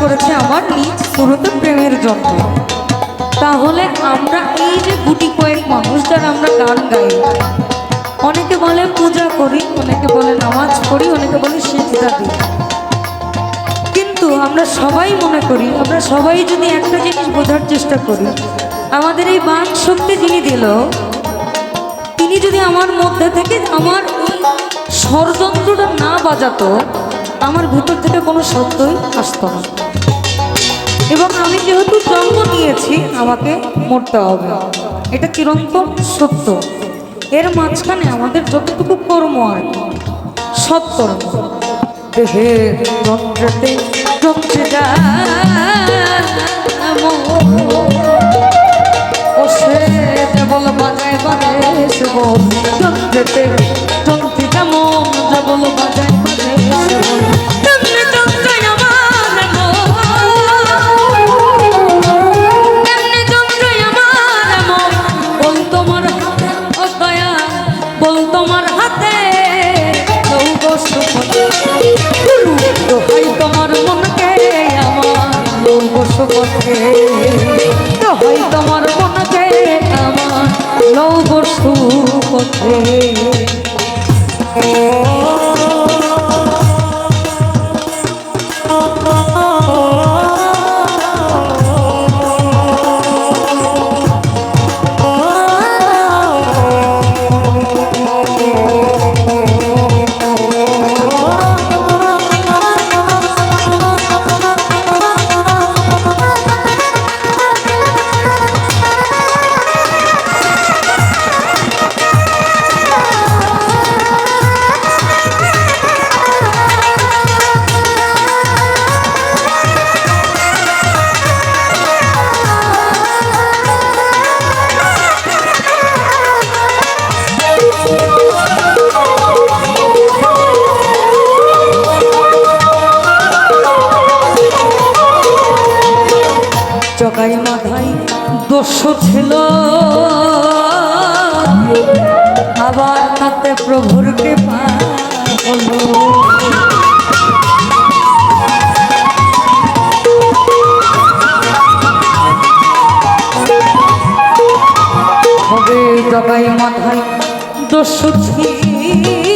করেছে আমার নিজ সুরত প্রেমের জন্য তাহলে আমরা এই যে গুটি কয়েক মানুষ যারা আমরা গান গাই, অনেকে বলে পূজা করি, অনেকে বলে নামাজ পড়ি, অনেকে বলে সিজদা দিই। কিন্তু আমরা সবাই মনে করি, আমরা সবাই যদি একটা জিনিস বোঝার চেষ্টা করি, আমাদের এই বাক শক্তি যিনি দিল, তিনি যদি আমার মধ্যে থেকে আমার এই ষড়যন্ত্রটা না বাজাতো আমার ভিতর থেকে কোনো শব্দই আসতো না। এবং আমি যেহেতু জন্ম নিয়েছি, আমাকে মরতে হবে। এটা চিরন্তন সত্য। এর মাঝখানে আমাদের যতটুকু কর্ম আর সৎকর্ম দেহের যন্ত্রতে যন্ত্রে বাজায় যেমন দেবল বাজায় লৌহ সুপথে। দোহাই তোমার মনকে আমার লৌহ সুপথে। দোষ ছিল। আবার তাতে প্রভুর কৃপা হলো। হবে মাথায় দোষ ছিল।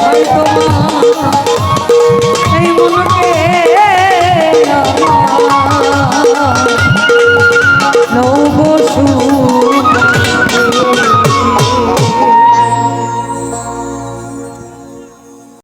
হয় তোমার। এই মনকে